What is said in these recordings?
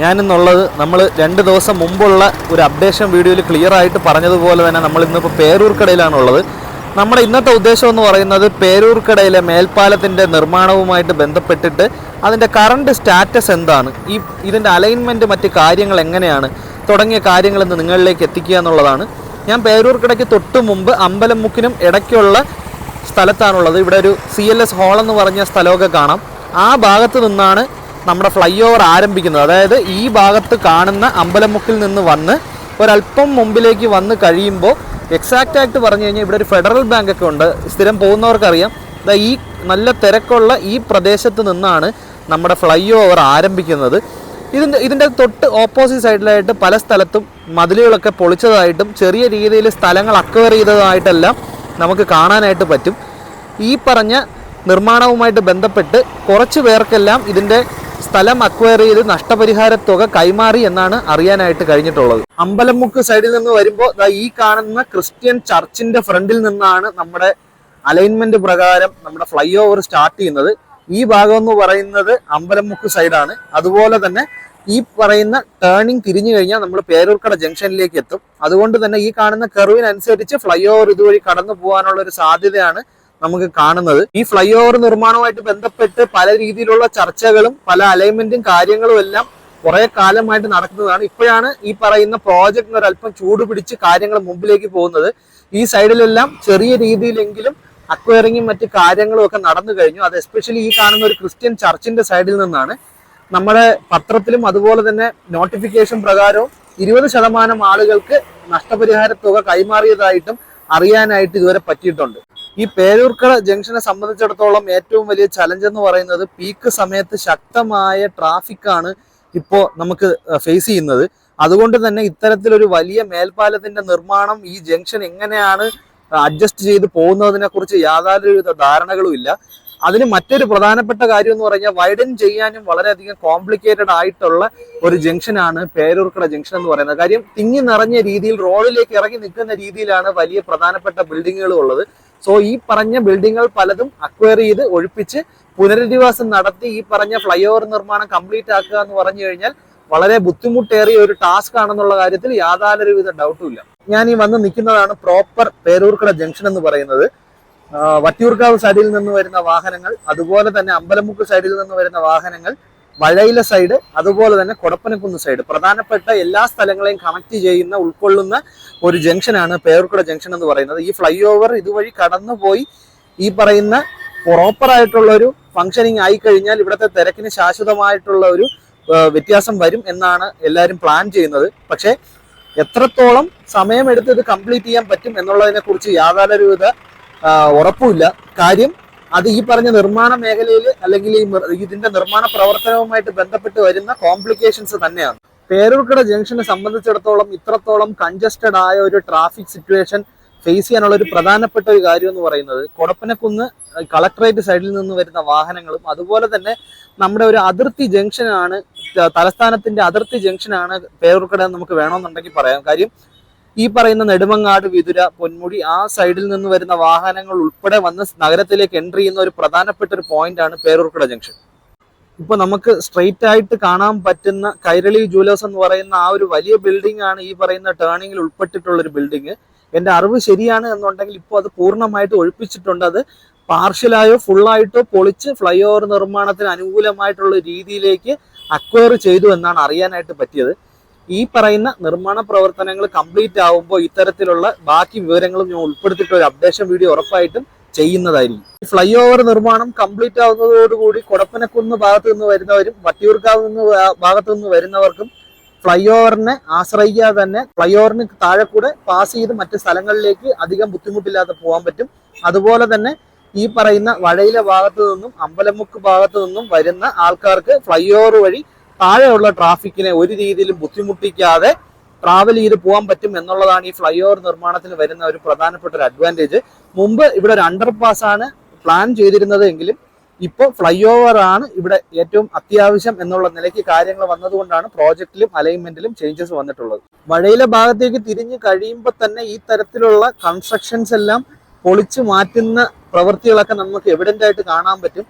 ഞാനിന്നുള്ളത് നമ്മൾ രണ്ട് ദിവസം മുമ്പുള്ള ഒരു അപ്ഡേഷൻ വീഡിയോയിൽ ക്ലിയർ ആയിട്ട് പറഞ്ഞതുപോലെ തന്നെ നമ്മൾ ഇന്നിപ്പോൾ പേരൂർക്കടയിലാണുള്ളത്. നമ്മുടെ ഇന്നത്തെ ഉദ്ദേശം എന്ന് പറയുന്നത് പേരൂർക്കടയിലെ മേൽപ്പാലത്തിന്റെ നിർമ്മാണവുമായിട്ട് ബന്ധപ്പെട്ടിട്ട് അതിന്റെ കറണ്ട് സ്റ്റാറ്റസ് എന്താണ്? ഈ ഇതിന്റെ അലൈൻമെന്റ് മറ്റ് കാര്യങ്ങൾ എങ്ങനെയാണ്? തുടങ്ങിയ കാര്യങ്ങൾ കാര്യങ്ങളെന്ന് നിങ്ങളിലേക്ക് എത്തിക്കുക എന്നുള്ളതാണ്. ഞാൻ പേരൂർക്കടയ്ക്ക് തൊട്ട് മുമ്പ് അമ്പലമുക്കിനും ഇടയ്ക്കുള്ള സ്ഥലത്താണുള്ളത്. ഇവിടെ ഒരു സി എൽ എസ് ഹോൾ എന്ന് പറഞ്ഞ സ്ഥലമൊക്കെ കാണാം. ആ ഭാഗത്ത് നിന്നാണ് നമ്മുടെ ഫ്ലൈ ഓവർ ആരംഭിക്കുന്നത്. അതായത് ഈ ഭാഗത്ത് കാണുന്ന അമ്പലമുക്കിൽ നിന്ന് വന്ന് ഒരല്പം മുമ്പിലേക്ക് വന്ന് കഴിയുമ്പോൾ എക്സാക്റ്റ് ആയിട്ട് പറഞ്ഞു കഴിഞ്ഞാൽ ഇവിടെ ഒരു ഫെഡറൽ ബാങ്ക് ഒക്കെ ഉണ്ട്. സ്ഥിരം പോകുന്നവർക്കറിയാം. ഈ നല്ല തിരക്കുള്ള ഈ പ്രദേശത്ത് നിന്നാണ് നമ്മുടെ ഫ്ലൈ ഓവർ ആരംഭിക്കുന്നത്. ഇതിന്റെ ഇതിന്റെ തൊട്ട് ഓപ്പോസിറ്റ് സൈഡിലായിട്ട് പല സ്ഥലത്തും മതിലുകളൊക്കെ പൊളിച്ചതായിട്ടും ചെറിയ രീതിയിൽ സ്ഥലങ്ങൾ അക്വയർ ചെയ്തതായിട്ടെല്ലാം നമുക്ക് കാണാനായിട്ട് പറ്റും. ഈ പറഞ്ഞ നിർമ്മാണവുമായിട്ട് ബന്ധപ്പെട്ട് കുറച്ച് പേർക്കെല്ലാം ഇതിന്റെ സ്ഥലം അക്വയർ ചെയ്ത് നഷ്ടപരിഹാര തുക കൈമാറി എന്നാണ് അറിയാനായിട്ട് കഴിഞ്ഞിട്ടുള്ളത്. അമ്പലമുക്ക് സൈഡിൽ നിന്ന് വരുമ്പോൾ ഈ കാണുന്ന ക്രിസ്ത്യൻ ചർച്ചിന്റെ ഫ്രണ്ടിൽ നിന്നാണ് നമ്മുടെ അലൈൻമെന്റ് പ്രകാരം നമ്മുടെ ഫ്ലൈ ഓവർ സ്റ്റാർട്ട് ചെയ്യുന്നത്. ഈ ഭാഗം എന്ന് പറയുന്നത് അമ്പലമുക്ക് സൈഡാണ് അതുപോലെ തന്നെ ഈ പറയുന്ന ടേണിംഗ് തിരിഞ്ഞു കഴിഞ്ഞാൽ നമ്മൾ പേരൂർക്കട ജംഗ്ഷനിലേക്ക് എത്തും. അതുകൊണ്ട് തന്നെ ഈ കാണുന്ന കെറുവിനനുസരിച്ച് ഫ്ലൈ ഓവർ ഇതുവഴി കടന്നു പോകാനുള്ള ഒരു സാധ്യതയാണ് നമുക്ക് കാണുന്നത്. ഈ ഫ്ലൈ ഓവർ നിർമ്മാണവുമായിട്ട് ബന്ധപ്പെട്ട് പല രീതിയിലുള്ള ചർച്ചകളും പല അലൈൻമെന്റും കാര്യങ്ങളും എല്ലാം കുറെ കാലമായിട്ട് നടക്കുന്നതാണ്. ഇപ്പോഴാണ് ഈ പറയുന്ന പ്രോജക്റ്റിന് ഒരല്പം ചൂട് പിടിച്ച് കാര്യങ്ങൾ മുമ്പിലേക്ക് പോകുന്നത്. ഈ സൈഡിലെല്ലാം ചെറിയ രീതിയിലെങ്കിലും അക്വയറിങ്ങും മറ്റ് കാര്യങ്ങളും ഒക്കെ നടന്നു കഴിഞ്ഞു. അത് എസ്പെഷ്യലി ഈ കാണുന്ന ഒരു ക്രിസ്ത്യൻ ചർച്ചിന്റെ സൈഡിൽ നിന്നാണ്. നമ്മുടെ പത്രത്തിലും അതുപോലെ തന്നെ നോട്ടിഫിക്കേഷൻ പ്രകാരവും ഇരുപത് ശതമാനം ആളുകൾക്ക് നഷ്ടപരിഹാര തുക കൈമാറിയതായിട്ടും അറിയാനായിട്ട് ഇതുവരെ പറ്റിയിട്ടുണ്ട്. ഈ പേരൂർക്കട ജംഗ്ഷനെ സംബന്ധിച്ചിടത്തോളം ഏറ്റവും വലിയ ചലഞ്ച് എന്ന് പറയുന്നത് പീക്ക് സമയത്ത് ശക്തമായ ട്രാഫിക് ആണ് ഇപ്പോൾ നമുക്ക് ഫേസ് ചെയ്യുന്നത്. അതുകൊണ്ട് തന്നെ ഇത്തരത്തിലൊരു വലിയ മേൽപ്പാലത്തിന്റെ നിർമ്മാണം ഈ ജംഗ്ഷൻ എങ്ങനെയാണ് അഡ്ജസ്റ്റ് ചെയ്ത് പോകുന്നതിനെ കുറിച്ച് യാതൊരുവിധ ധാരണകളും ഇല്ല. അതിന് മറ്റൊരു പ്രധാനപ്പെട്ട കാര്യം എന്ന് പറഞ്ഞാൽ വൈഡൻ ചെയ്യാനും വളരെയധികം കോംപ്ലിക്കേറ്റഡ് ആയിട്ടുള്ള ഒരു ജംഗ്ഷനാണ് പേരൂർക്കട ജംഗ്ഷൻ എന്ന് പറയുന്നത്. കാര്യം തിങ്ങി നിറഞ്ഞ രീതിയിൽ റോഡിലേക്ക് ഇറങ്ങി നിൽക്കുന്ന രീതിയിലാണ് വലിയ പ്രധാനപ്പെട്ട ബിൽഡിങ്ങുകൾ ഉള്ളത്. സോ ഈ പറഞ്ഞ ബിൽഡിങ്ങുകൾ പലതും അക്വയർ ചെയ്ത് ഒഴിപ്പിച്ച് പുനരധിവാസം നടത്തി ഈ പറഞ്ഞ ഫ്ലൈ ഓവർ നിർമ്മാണം കംപ്ലീറ്റ് ആക്കുക എന്ന് പറഞ്ഞു കഴിഞ്ഞാൽ വളരെ ബുദ്ധിമുട്ടേറിയ ഒരു ടാസ്ക് ആണെന്നുള്ള കാര്യത്തിൽ യാതൊരുവിധ ഡൗട്ടും ഇല്ല. ഞാൻ ഈ വന്ന് നിൽക്കുന്നതാണ് പ്രോപ്പർ പേരൂർക്കട ജംഗ്ഷൻ എന്ന് പറയുന്നത്. വട്ടിയൂർക്കാവ് സൈഡിൽ നിന്ന് വരുന്ന വാഹനങ്ങൾ അതുപോലെ തന്നെ അമ്പലമുക്ക് സൈഡിൽ നിന്ന് വരുന്ന വാഹനങ്ങൾ വഴയില സൈഡ് അതുപോലെ തന്നെ കൊടപ്പനക്കുന്ന് സൈഡ് പ്രധാനപ്പെട്ട എല്ലാ സ്ഥലങ്ങളെയും കണക്ട് ചെയ്യുന്ന ഉൾക്കൊള്ളുന്ന ഒരു ജംഗ്ഷനാണ് പേർക്കുട ജംഗ്ഷൻ എന്ന് പറയുന്നത്. ഈ ഫ്ലൈ ഓവർ ഇതുവഴി കടന്നുപോയി ഈ പറയുന്ന പ്രോപ്പറായിട്ടുള്ള ഒരു ഫങ്ഷനിങ് ആയി കഴിഞ്ഞാൽ ഇവിടുത്തെ തിരക്കിന് ശാശ്വതമായിട്ടുള്ള ഒരു വ്യത്യാസം വരും എന്നാണ് എല്ലാവരും പ്ലാൻ ചെയ്യുന്നത്. പക്ഷേ എത്രത്തോളം സമയമെടുത്ത് ഇത് കംപ്ലീറ്റ് ചെയ്യാൻ പറ്റും എന്നുള്ളതിനെ കുറിച്ച് യാതൊരുവിധ ഉറപ്പുമില്ല. കാര്യം അത് ഈ പറഞ്ഞ നിർമ്മാണ മേഖലയിൽ അല്ലെങ്കിൽ ഇതിന്റെ നിർമ്മാണ പ്രവർത്തനവുമായിട്ട് ബന്ധപ്പെട്ട് വരുന്ന കോംപ്ലിക്കേഷൻസ് തന്നെയാണ്. പേരൂർക്കട ജംഗ്ഷനെ സംബന്ധിച്ചിടത്തോളം ഇത്രത്തോളം കൺജസ്റ്റഡ് ആയ ഒരു ട്രാഫിക് സിറ്റുവേഷൻ ഫേസ് ചെയ്യാനുള്ള ഒരു പ്രധാനപ്പെട്ട ഒരു കാര്യം എന്ന് പറയുന്നത് കൊടപ്പനക്കുന്ന് കളക്ടറേറ്റ് സൈഡിൽ നിന്ന് വരുന്ന വാഹനങ്ങളും അതുപോലെ തന്നെ നമ്മുടെ ഒരു അതിർത്തി ജംഗ്ഷനാണ് തലസ്ഥാനത്തിന്റെ അതിർത്തി ജംഗ്ഷനാണ് പേരൂർക്കട നമുക്ക് വേണമെന്നുണ്ടെങ്കിൽ പറയാം. കാര്യം ഈ പറയുന്ന നെടുമങ്ങാട് വിതുര പൊന്മുടി ആ സൈഡിൽ നിന്ന് വരുന്ന വാഹനങ്ങൾ ഉൾപ്പെടെ വന്ന് നഗരത്തിലേക്ക് എൻട്രി ചെയ്യുന്ന ഒരു പ്രധാനപ്പെട്ട ഒരു പോയിന്റ് ആണ് പേരൂർക്കട ജംഗ്ഷൻ ഇപ്പൊ നമുക്ക് സ്ട്രെയിറ്റ് ആയിട്ട് കാണാൻ പറ്റുന്ന കൈരളി ജൂലേഴ്സ് എന്ന് പറയുന്ന ആ ഒരു വലിയ ബിൽഡിംഗ് ആണ് ഈ പറയുന്ന ടേണിങ്ങിൽ ഉൾപ്പെട്ടിട്ടുള്ള ഒരു ബിൽഡിംഗ് എന്റെ അറിവ് ശരിയാണ് എന്നുണ്ടെങ്കിൽ ഇപ്പോൾ അത് പൂർണമായിട്ട് ഒഴിപ്പിച്ചിട്ടുണ്ട്. അത് പാർഷ്യലായോ ഫുള്ളായിട്ടോ പൊളിച്ച് ഫ്ലൈ ഓവർ നിർമ്മാണത്തിന് അനുകൂലമായിട്ടുള്ള രീതിയിലേക്ക് അക്വയർ ചെയ്തു എന്നാണ് അറിയാനായിട്ട് പറ്റിയത്. ഈ പറയുന്ന നിർമ്മാണ പ്രവർത്തനങ്ങൾ കംപ്ലീറ്റ് ആവുമ്പോൾ ഇത്തരത്തിലുള്ള ബാക്കി വിവരങ്ങളും ഞാൻ ഉൾപ്പെടുത്തിയിട്ട് ഒരു അപ്ഡേഷൻ വീഡിയോ ഉറപ്പായിട്ടും ചെയ്യുന്നതായിരിക്കും. ഫ്ലൈ ഓവർ നിർമ്മാണം കംപ്ലീറ്റ് ആവുന്നതോടുകൂടി കൊടപ്പനക്കുന്ന് ഭാഗത്തു നിന്ന് വരുന്നവരും വട്ടിയൂർക്കാവ് നിന്ന് ഭാഗത്ത് നിന്ന് വരുന്നവർക്കും ഫ്ലൈ ഓവറിനെ ആശ്രയിക്കാതെ തന്നെ ഫ്ലൈ ഓവറിന് താഴെ കൂടെ പാസ് ചെയ്ത് മറ്റ് സ്ഥലങ്ങളിലേക്ക് അധികം ബുദ്ധിമുട്ടില്ലാതെ പോകാൻ പറ്റും. അതുപോലെ തന്നെ ഈ പറയുന്ന വഴയിലെ ഭാഗത്തു നിന്നും അമ്പലമുക്ക് ഭാഗത്തു നിന്നും വരുന്ന ആൾക്കാർക്ക് ഫ്ലൈ ഓവർ വഴി താഴെയുള്ള ട്രാഫിക്കിനെ ഒരു രീതിയിലും ബുദ്ധിമുട്ടിക്കാതെ ട്രാവൽ ചെയ്ത് പോകാൻ പറ്റും എന്നുള്ളതാണ് ഈ ഫ്ലൈ ഓവർ നിർമ്മാണത്തിന് വരുന്ന ഒരു പ്രധാനപ്പെട്ട ഒരു അഡ്വാന്റേജ് മുമ്പ് ഇവിടെ ഒരു അണ്ടർ പാസ് ആണ് പ്ലാൻ ചെയ്തിരുന്നത് എങ്കിലും ഇപ്പോൾ ഫ്ലൈ ഓവർ ആണ് ഇവിടെ ഏറ്റവും അത്യാവശ്യം എന്നുള്ള നിലയ്ക്ക് കാര്യങ്ങൾ വന്നതുകൊണ്ടാണ് പ്രോജക്റ്റിലും അലൈൻമെന്റിലും ചേഞ്ചസ് വന്നിട്ടുള്ളത്. മഴയിലെ ഭാഗത്തേക്ക് തിരിഞ്ഞു കഴിയുമ്പോൾ തന്നെ ഈ തരത്തിലുള്ള കൺസ്ട്രക്ഷൻസ് എല്ലാം പൊളിച്ചു മാറ്റുന്ന പ്രവൃത്തികളൊക്കെ നമുക്ക് എവിഡന്റ് ആയിട്ട് കാണാൻ പറ്റും.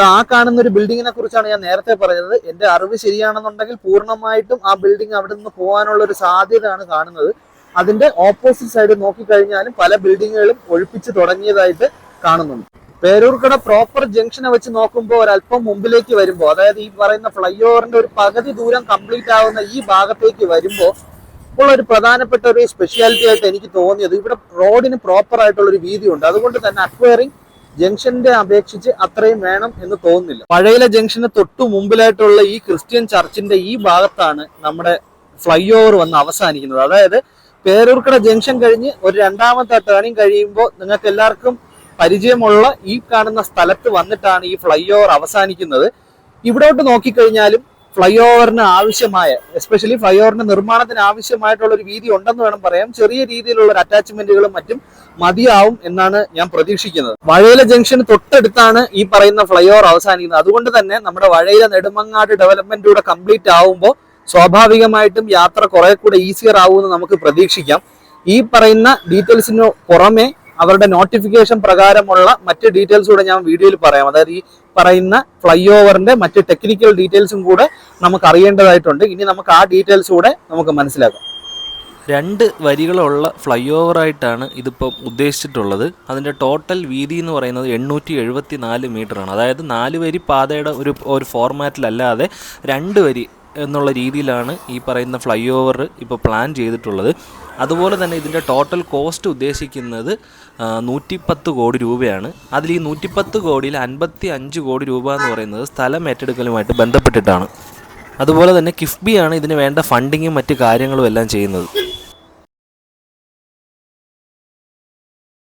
ആ കാണുന്ന ഒരു ബിൽഡിങ്ങിനെ കുറിച്ചാണ് ഞാൻ നേരത്തെ പറഞ്ഞത്. എന്റെ അറിവ് ശരിയാണെന്നുണ്ടെങ്കിൽ പൂർണമായിട്ടും ആ ബിൽഡിംഗ് അവിടെ നിന്ന് പോകാനുള്ള ഒരു സാധ്യതയാണ് കാണുന്നത്. അതിന്റെ ഓപ്പോസിറ്റ് സൈഡ് നോക്കിക്കഴിഞ്ഞാലും പല ബിൽഡിങ്ങുകളും ഒഴിപ്പിച്ച് തുടങ്ങിയതായിട്ട് കാണുന്നുണ്ട്. പേരൂർക്കട പ്രോപ്പർ ജംഗ്ഷനെ വെച്ച് നോക്കുമ്പോൾ ഒരല്പം മുമ്പിലേക്ക് വരുമ്പോൾ അതായത് ഈ പറയുന്ന ഫ്ലൈ ഓവറിന്റെ ഒരു പകുതി ദൂരം കംപ്ലീറ്റ് ആവുന്ന ഈ ഭാഗത്തേക്ക് വരുമ്പോൾ ഇപ്പോൾ ഒരു പ്രധാനപ്പെട്ട ഒരു സ്പെഷ്യാലിറ്റി ആയിട്ട് എനിക്ക് തോന്നിയത് ഇവിടെ റോഡിന് പ്രോപ്പർ ആയിട്ടുള്ള ഒരു വീതിയുണ്ട്. അതുകൊണ്ട് തന്നെ അക്വയറിംഗ് ജംഗ്ഷന്റെ അപേക്ഷിച്ച് അത്രയും വേണം എന്ന് തോന്നുന്നില്ല. പഴയിലെ ജംഗ്ഷന് തൊട്ടു മുമ്പിലായിട്ടുള്ള ഈ ക്രിസ്ത്യൻ ചർച്ചിന്റെ ഈ ഭാഗത്താണ് നമ്മുടെ ഫ്ലൈ ഓവർ വന്ന് അവസാനിക്കുന്നത്. അതായത് പേരൂർക്കട ജംഗ്ഷൻ കഴിഞ്ഞ് ഒരു രണ്ടാമത്തെ ടേണിംഗ് കഴിയുമ്പോൾ നിങ്ങൾക്ക് എല്ലാവർക്കും പരിചയമുള്ള ഈ കാണുന്ന സ്ഥലത്ത് വന്നിട്ടാണ് ഈ ഫ്ലൈ ഓവർ അവസാനിക്കുന്നത്. ഇവിടോട്ട് നോക്കിക്കഴിഞ്ഞാലും ഫ്ലൈ ഓവറിന് ആവശ്യമായ എസ്പെഷ്യലി ഫ്ലൈ ഓവറിന്റെ നിർമ്മാണത്തിന് ആവശ്യമായിട്ടുള്ള ഒരു വീതി ഉണ്ടെന്ന് വേണം പറയാം. ചെറിയ രീതിയിലുള്ള ഒരു അറ്റാച്ച്മെന്റുകളും മറ്റും മതിയാവും എന്നാണ് ഞാൻ പ്രതീക്ഷിക്കുന്നത്. വഴയില ജംഗ്ഷന് തൊട്ടടുത്താണ് ഈ പറയുന്ന ഫ്ലൈ ഓവർ അവസാനിക്കുന്നത്. അതുകൊണ്ട് തന്നെ നമ്മുടെ വഴയില നെടുമങ്ങാട് ഡെവലപ്മെന്റ് കൂടെ കംപ്ലീറ്റ് ആവുമ്പോൾ സ്വാഭാവികമായിട്ടും യാത്ര കുറെ കൂടെ ഈസിയർ ആവുമെന്ന് നമുക്ക് പ്രതീക്ഷിക്കാം. ഈ പറയുന്ന ഡീറ്റെയിൽസിന് പുറമെ അവരുടെ നോട്ടിഫിക്കേഷൻ പ്രകാരമുള്ള മറ്റ് ഡീറ്റെയിൽസ് കൂടെ ഞാൻ വീഡിയോയിൽ പറയാം. അതായത് ഈ പറയുന്ന ഫ്ലൈ ഓവറിന്റെ മറ്റ് ടെക്നിക്കൽ ഡീറ്റെയിൽസും കൂടെ നമുക്ക് അറിയേണ്ടതായിട്ടുണ്ട് ഇനി നമുക്ക് ആ ഡീറ്റെയിൽസ് കൂടെ നമുക്ക് മനസ്സിലാക്കാം. രണ്ട് വരികളുള്ള ഫ്ലൈ ഓവറായിട്ടാണ് ഇതിപ്പം ഉദ്ദേശിച്ചിട്ടുള്ളത്. അതിന്റെ ടോട്ടൽ വീതി എന്ന് പറയുന്നത് എണ്ണൂറ്റി എഴുപത്തി നാല് മീറ്ററാണ് അതായത് നാല് വരി പാതയുടെ ഒരു ഒരു ഫോർമാറ്റിലല്ലാതെ രണ്ട് വരി എന്നുള്ള രീതിയിലാണ് ഈ പറയുന്ന ഫ്ലൈ ഓവർ ഇപ്പോൾ പ്ലാൻ ചെയ്തിട്ടുള്ളത്. അതുപോലെ തന്നെ ഇതിന്റെ ടോട്ടൽ കോസ്റ്റ് ഉദ്ദേശിക്കുന്നത് നൂറ്റിപ്പത്ത് കോടി രൂപയാണ്. അതിൽ ഈ നൂറ്റിപ്പത്ത് കോടിയിൽ അൻപത്തി അഞ്ച് കോടി രൂപ എന്ന് പറയുന്നത് സ്ഥലം ഏറ്റെടുക്കലുമായിട്ട് ബന്ധപ്പെട്ടിട്ടാണ്. അതുപോലെ തന്നെ കിഫ്ബിയാണ് ഇതിന് വേണ്ട ഫണ്ടിങ്ങും മറ്റ് കാര്യങ്ങളും എല്ലാം ചെയ്യുന്നത്.